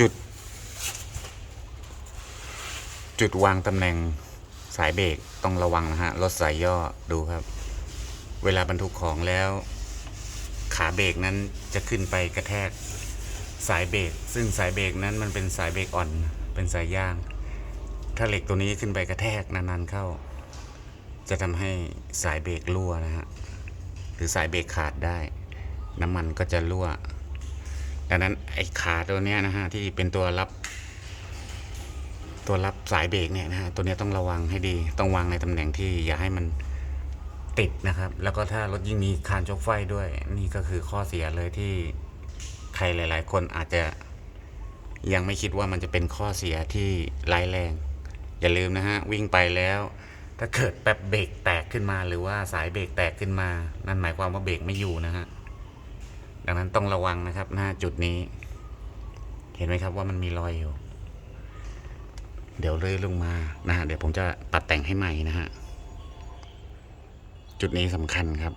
จุด จุดวางตำแหน่งสายเบรกต้องระวังนะฮะรถสายย่อดูครับ เวลาบรรทุกของแล้ว ขาเบรกนั้นจะขึ้นไปกระแทกสายเบรกซึ่งสายเบรกนั้นมันเป็นสายเบรกอ่อน เป็นสายย่าง ถ้าเหล็กตัวนี้ขึ้นไปกระแทกนานๆเข้า จะทำให้สายเบรกรั่วนะฮะหรือสายเบรกขาดได้ น้ำมันก็จะรั่ว ดังนั้นไอ้ขาตัวเนี้ยนะฮะที่เป็นตัวรับ ตัวรับสายเบรกเนี่ยนะฮะตัวเนี้ยต้องระวังให้ดี ต้องวางในตำแหน่งที่อย่าให้มันติดนะครับ แล้วก็ถ้ารถยิ่งมีคานชกไฟด้วย นี่ก็คือข้อเสียเลยที่ใครหลาย ๆ คนอาจจะยังไม่คิดว่ามันจะเป็นข้อเสียที่ร้ายแรง อย่าลืมนะฮะวิ่งไปแล้ว ถ้าเกิดแป๊บเบรกแตกขึ้นมาหรือว่าสายเบรกแตกขึ้นมา นั่นหมายความว่าเบรกไม่อยู่นะฮะ ดังนั้นต้องระวังนะครับ หน้าจุดนี้ เห็นไหมครับว่ามันมีรอยอยู่ เดี๋ยวเลื่อยลงมานะฮะเดี๋ยวผมจะตัดแต่งให้ใหม่นะฮะ จุดนี้สำคัญครับ